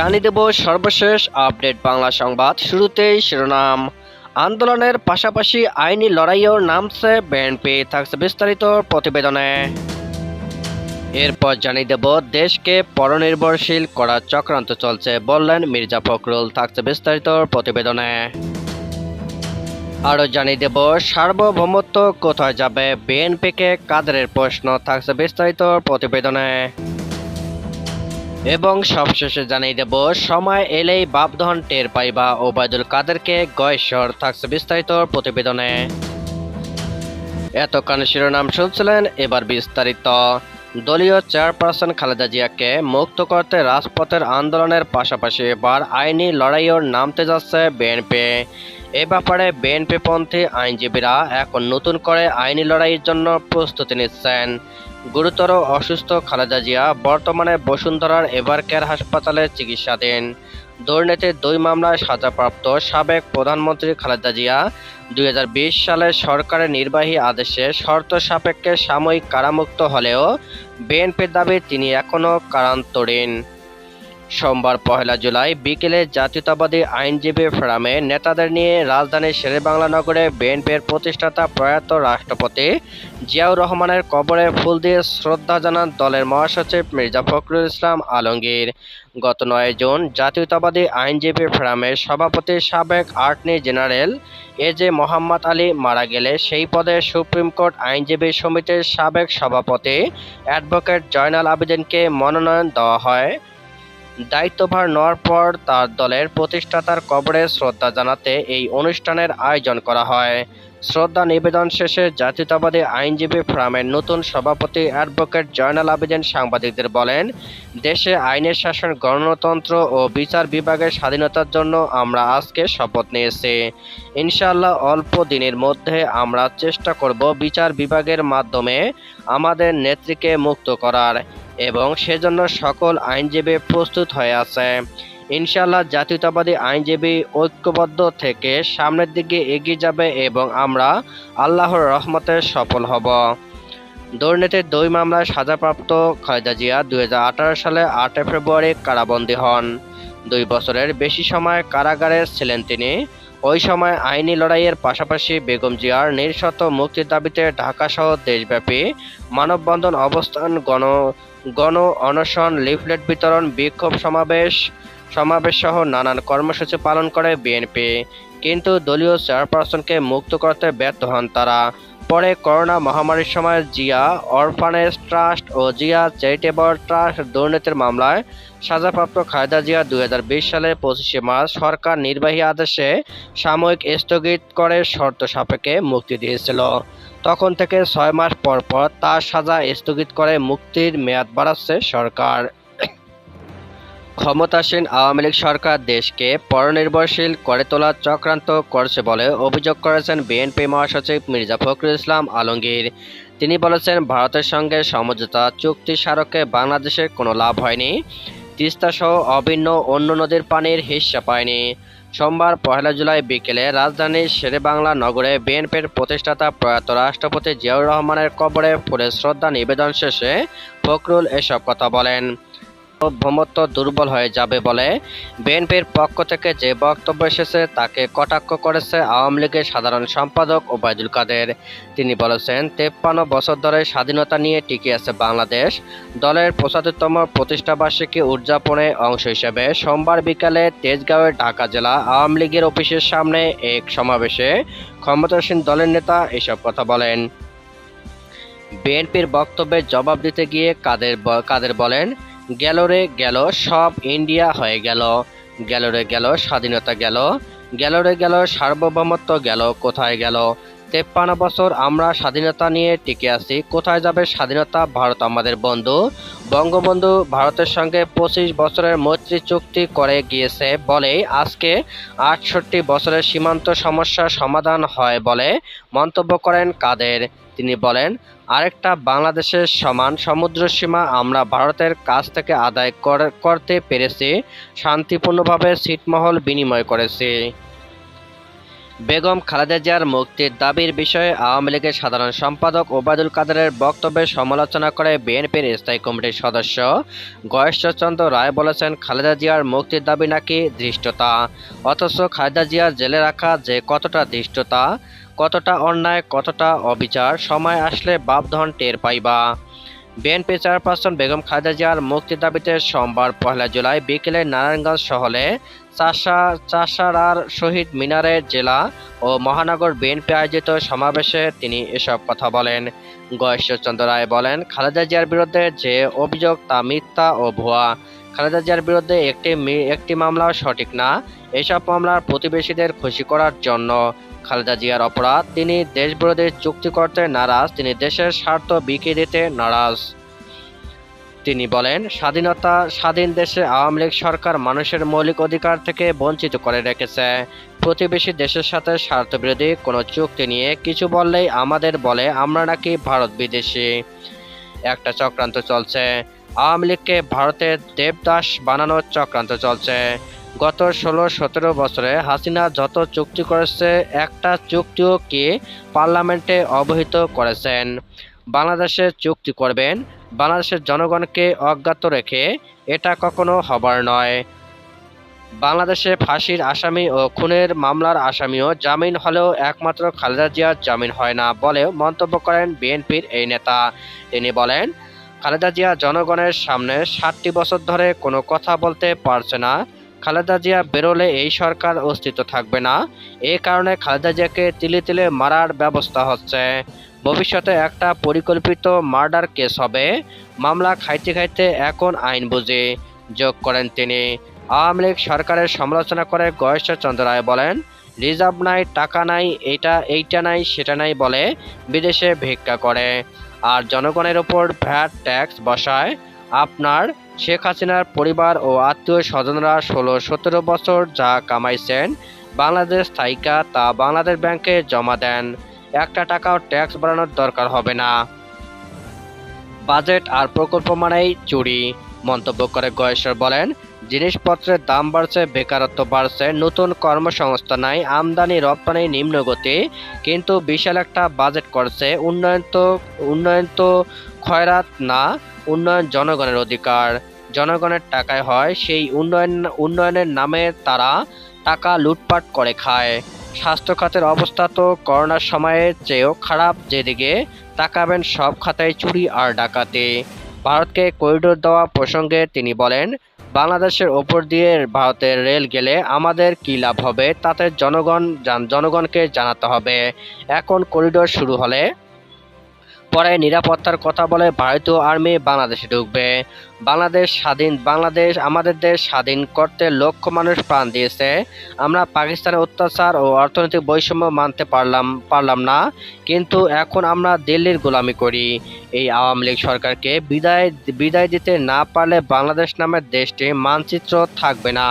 জানিয়ে দেব সর্বশেষ আপডেট বাংলা সংবাদ। শুরুতেই শিরোনাম। আন্দোলনের পাশাপাশি আইনি লড়াইও নামছে বিএনপি থাকছে বিস্তারিত প্রতিবেদনে। এরপর জানিয়ে দেব, দেশকে পরনির্ভরশীল করার চক্রান্ত চলছে বললেন মির্জা ফখরুল। থাকছে বিস্তারিত প্রতিবেদনে। আরও জানিয়ে দেব, সার্বভৌমত্ব কোথায় যাবে বিএনপিকে কাদের প্রশ্ন? থাকছে বিস্তারিত প্রতিবেদনে। এবং সবশেষে জানিয়ে দেব, সময় এলেই বাপধন টের পাইবা। ওবায়দুল কাদেরকে গয়েশ্বর থাকছে বিস্তারিত প্রতিবেদনে। এতক্ষণ শিরোনাম শুনছিলেন এবার বিস্তারিত। দলীয় চেয়ারপারসন খালেদা জিয়াকে মুক্ত করতে রাজপথের আন্দোলনের পাশাপাশি এবার আইনি লড়াইও নামতে যাচ্ছে বিএনপি। এ ব্যাপারে বিএনপিপন্থী আইনজীবীরা এখন নতুন করে আইনি লড়াইয়ের জন্য প্রস্তুতি নিচ্ছেন। গুরুতর অসুস্থ খালেদা জিয়া বর্তমানে বসুন্ধরার এভারকেয়ার হাসপাতালে চিকিৎসাধীন। দুর্নীতির দুই মামলায় সাজাপ্রাপ্ত সাবেক প্রধানমন্ত্রী খালেদা জিয়া দুই হাজার বিশ সালে সরকারের নির্বাহী আদেশে শর্ত সাপেক্ষে সাময়িক কারামুক্ত হলেও বিএনপির দাবি তিনি এখনও কারান্তরীণ সোমবার পহেলা জুলাই বিকেলে জাতীয়তাবাদী আইনজীবী ফোরামে নেতাদের নিয়ে রাজধানীর শেরেবাংলা নগরে বিএনপির প্রতিষ্ঠাতা প্রয়াত রাষ্ট্রপতি জিয়াউর রহমানের কবরে ফুল দিয়ে শ্রদ্ধা জানান দলের মহাসচিব মির্জা ফখরুল ইসলাম আলমগীর। গত নয় জুন জাতীয়তাবাদী আইনজীবী ফোরামের সভাপতি সাবেক attorney general A J Mohammad Ali মারা গেলে সেই পদে সুপ্রিম কোর্ট আইনজীবী সমিতির সাবেক সভাপতি অ্যাডভোকেট জয়নাল আবেদিনকে মনোনয়ন দেওয়া হয়। দায়িত্বভার নেওয়ার পর তার দলের প্রতিষ্ঠাতার কবরে শ্রদ্ধা জানাতে এই অনুষ্ঠানের আয়োজন করা হয়। শ্রদ্ধা নিবেদন শেষে জাতীয়তাবাদী আইনজীবী ফ্রামের নতুন সভাপতি অ্যাডভোকেট জয়নাল আবেদিন সাংবাদিকদের বলেন, দেশে আইনের শাসন, গণতন্ত্র ও বিচার বিভাগের স্বাধীনতার জন্য আমরা আজকে শপথ নিয়েছি। ইনশাআল্লাহ অল্প দিনের মধ্যে আমরা চেষ্টা করব বিচার বিভাগের মাধ্যমে আমাদের নেত্রীকে মুক্ত করার। এবং সেজন্য সকল আইনজীবী প্রস্তুত হয়ে আছে। ইনশাআল্লাহ জাতীয়তাবাদী আইনজীবী ঐক্যবদ্ধ থেকে সামনের দিকে এগিয়ে যাবে এবং আমরা আল্লাহর রহমতে সফল হব। দুর্নীতির দুই মামলায় সাজাপ্রাপ্ত খালেদা জিয়া দুই সালে আটই ফেব্রুয়ারি কারাবন্দী হন। দুই বছরের বেশি সময় কারাগারে ছিলেন তিনি। ওই সময় আইনি লড়াইয়ের পাশাপাশি বেগম জিয়ার নির্শত মুক্তির দাবিতে ঢাকাসহ দেশব্যাপী মানববন্ধন অবস্থান গণ গণ অনশন, লিফলেট বিতরণ, বিক্ষোভ সমাবেশ সমাবেশ সহ নানান কর্মসূচি পালন করে বিএনপি। কিন্তু দলীয় চেয়ারপারসনকে মুক্ত করতে ব্যর্থ হন তারা। পরে করোনা মহামারীর সময় জিয়া অরফানেজ ট্রাস্ট ও জিয়া চ্যারিটেবল ট্রাস্ট দুর্নীতির মামলায় সাজাপ্রাপ্ত খায়দা জিয়া দু হাজার বিশ সালের পঁচিশে মার্চ সরকার নির্বাহী আদেশে সাময়িক স্থগিত করে শর্ত সাপেক্ষে মুক্তি দিয়েছিল। তখন থেকে ছয় মাস পর পর তার সাজা স্থগিত করে মুক্তির মেয়াদ বাড়াচ্ছে সরকার। ক্ষমতাসীন আওয়ামী লীগ সরকার দেশকে পরনির্ভরশীল করে তোলার চক্রান্ত করছে বলে অভিযোগ করেছেন বিএনপি মহাসচিব মির্জা ফখরুল ইসলাম আলমগীর। তিনি বলেছেন, ভারতের সঙ্গে সমঝোতা চুক্তি স্মারকে বাংলাদেশের কোনো লাভ হয়নি। তিস্তা সহ অভিন্ন অন্য নদীর পানির হিস্সা পায়নি। সোমবার পহেলা জুলাই বিকেলে রাজধানীর শেরেবাংলা নগরে বিএনপির প্রতিষ্ঠাতা প্রয়াত রাষ্ট্রপতি জিয়াউর রহমানের কবরে ফুলের শ্রদ্ধা নিবেদন শেষে ফখরুল এসব কথা বলেন। সার্বভৌমত্ব দুর্বল হয়ে যাবে বলে বিএনপির পক্ষ থেকে যে বক্তব্য এসেছে তাকে কটাক্ষ করেছে আওয়ামী লীগের সাধারণ সম্পাদক ওবায়দুল কাদের। তিনি বলেছেন, তেপ্পান্ন বছর ধরে স্বাধীনতা নিয়ে টিকে আছে বাংলাদেশ। দলের পঁচাত্তরতম প্রতিষ্ঠাবার্ষিকী উদযাপনে অংশ হিসেবে সোমবার বিকালে তেজগাঁওয়ের ঢাকা জেলা আওয়ামী লীগের অফিসের সামনে এক সমাবেশে ক্ষমতাসীন দলের নেতা এসব কথা বলেন। বিএনপির বক্তব্যের জবাব দিতে গিয়ে কাদের কাদের বলেন গেল রে গেল, সব ইন্ডিয়া হয়ে গেল। গেল রে গেল, স্বাধীনতা গেল। গেল রে গেল, সার্বভৌমত্ব গেল, কোথায় গেল? তেপ্পান্ন বছর আমরা স্বাধীনতা নিয়ে টিকে আছি। কোথায় যাবে স্বাধীনতা? ভারত আমাদের বন্ধু। বঙ্গবন্ধু ভারতের সঙ্গে পঁচিশ বছরের মৈত্রী চুক্তি করে গিয়েছে বলেই আজকে আটষট্টি বছরের সীমান্ত সমস্যার সমাধান হয় বলে মন্তব্য করেন কাদের। তিনি বলেন, আরেকটা বাংলাদেশের সমান সমুদ্র সীমা আমরা ভারতের কাছ থেকে আদায় করতে পেরেছি, শান্তিপূর্ণভাবে ছিটমহল বিনিময় করেছি। বেগম খালেদা জিয়ার মুক্তির দাবির বিষয়ে আওয়ামী লীগের সাধারণ সম্পাদক ওবায়দুল কাদেরের বক্তব্যের সমালোচনা করে বিএনপির স্থায়ী কমিটির সদস্য গয়েশ্বরচন্দ্র রায় বলেছেন, খালেদা জিয়ার মুক্তির দাবি নাকি ধৃষ্টতা? অথচ খালেদা জিয়া জেলে রাখা যে কতটা ধৃষ্টতা, কতটা অন্যায়, কতটা অবিচার, সময় আসলে বাপধন টের পাইবা। বিএনপি চেয়ারপারসন বেগম খালেদা জিয়ার মুক্তির দাবিতে সোমবার পহেলা জুলাই বিকেলে নারায়ণগঞ্জ শহরে চাষা চাষারার শহীদ মিনারে জেলা ও মহানগর বিএনপি আয়োজিত সমাবেশে তিনি এসব কথা বলেন। গয়েশ্বরচন্দ্র রায় বলেন, খালেদা জিয়ার বিরুদ্ধে যে অভিযোগ তা মিথ্যা ও ভুয়া। খালেদা জিয়ার বিরুদ্ধে একটি একটি মামলাও সঠিক না। এসব মামলার প্রতিবেশীদের খুশি করার জন্য খালেদা জিয়ার অপরাধ, তিনি দেশবিরোধী চুক্তি করতে নারাজ, তিনি দেশের স্বার্থ বিকিয়ে দিতে নারাজ। তিনি বলেন, স্বাধীনতা স্বাধীন দেশে আওয়ামী লীগ সরকার মানুষের মৌলিক অধিকার থেকে বঞ্চিত করে রেখেছে। প্রতিবেশী দেশের সাথে স্বার্থবিরোধী কোনো চুক্তি নিয়ে কিছু বললেই আমাদের বলে, আমরা নাকি ভারত বিদেশি। একটা চক্রান্ত চলছে। আওয়ামী লীগকে ভারতের দেবদাস বানানোর চক্রান্ত চলছে। গত ষোলো, সতেরো বছরে হাসিনা যত চুক্তি করেছে, একটা চুক্তিও কি পার্লামেন্টে অবহিত করেছেন? বাংলাদেশে চুক্তি করবেন, বাংলাদেশের জনগণকে অজ্ঞাত রেখে এটা কখনো হবার নয়। বাংলাদেশে ফাঁসির আসামি ও খুনের মামলার আসামিও জামিন হলেও একমাত্র খালেদা জিয়ার জামিন হয় না বলেও মন্তব্য করেন বিএনপির এই নেতা। তিনি বলেন, খালেদা জিয়া জনগণের সামনে ষাটটি বছর ধরে কোনো কথা বলতে পারছে না। খালেদা জিয়া বেরোলে এই সরকার অস্তিত্ব থাকবে না। এই কারণে খালেদা জিয়াকে তিলে তিলে মারার ব্যবস্থা হচ্ছে। ভবিষ্যতে একটা পরিকল্পিত মার্ডার কেস হবে। মামলা খাইতে খাইতে এখন আইন বুঝে, যোগ করেন তিনি। আওয়ামী লীগ সরকারের সমালোচনা করে গয়েশ্বরচন্দ্র রায় বলেন, রিজার্ভ নাই, টাকা নাই এইটা এইটা নাই, সেটা নাই বলে বিদেশে ভিক্ষা করে। আর জনগণের ওপর ভ্যাট ট্যাক্স বসায়। আপনার শেখ হাসিনার পরিবার ও আত্মীয় স্বজনরা ষোলো সতেরো বছর যা কামাইছেন বাংলাদেশ থাইকা তা বাংলাদেশ ব্যাংকে জমা দেন। একটা টাকাও ট্যাক্স বাড়ানোর দরকার হবে না। বাজেট আর প্রকল্প মানেই চুরি। মন্তব্য করে গয়েশ্বর বলেন, জিনিসপত্রের দাম বাড়ছে, বেকারত্ব বাড়ছে, নতুন কর্মসংস্থান নাই, আমদানি, রপ্তানি, নিম্নগতি, কিন্তু বিশাল একটা বাজেট করছে। উন্নয়ন তো উন্নয়ন তো খয়রাত না, উন্নয়ন জনগণের অধিকার। জনগণের টাকায় হয়, সেই উন্নয়ন, উন্নয়নের নামে তারা টাকা লুটপাট করে খায়। স্বাস্থ্য খাতের অবস্থা তো করোনার সময়ের চেয়েও খারাপ, যেদিকে তাকাবেন সব খাতায় চুরি আর ডাকাতি। ভারতকে করিডোর দেওয়া প্রসঙ্গে তিনি বলেন, বাংলাদেশের ওপর দিয়ে ভারতের রেল গেলে আমাদের কী লাভ হবে? তাতে জনগণ জান- জনগণকে জানাতে হবে। এখন করিডোর শুরু হলে পরে নিরাপত্তার কথা বলে ভারতীয় আর্মি বাংলাদেশে ঢুকবে। বাংলাদেশ স্বাধীন বাংলাদেশ আমাদের দেশ স্বাধীন করতে লক্ষ মানুষ প্রাণ দিয়েছে। আমরা পাকিস্তানের অত্যাচার ও অর্থনৈতিক বৈষম্য মানতে পারলাম পারলাম না। কিন্তু এখন আমরা দিল্লির গোলামি করি। এই আওয়ামী লীগ সরকারকে বিদায় বিদায় দিতে না পারলে বাংলাদেশ নামের দেশটি মানচিত্র থাকবে না।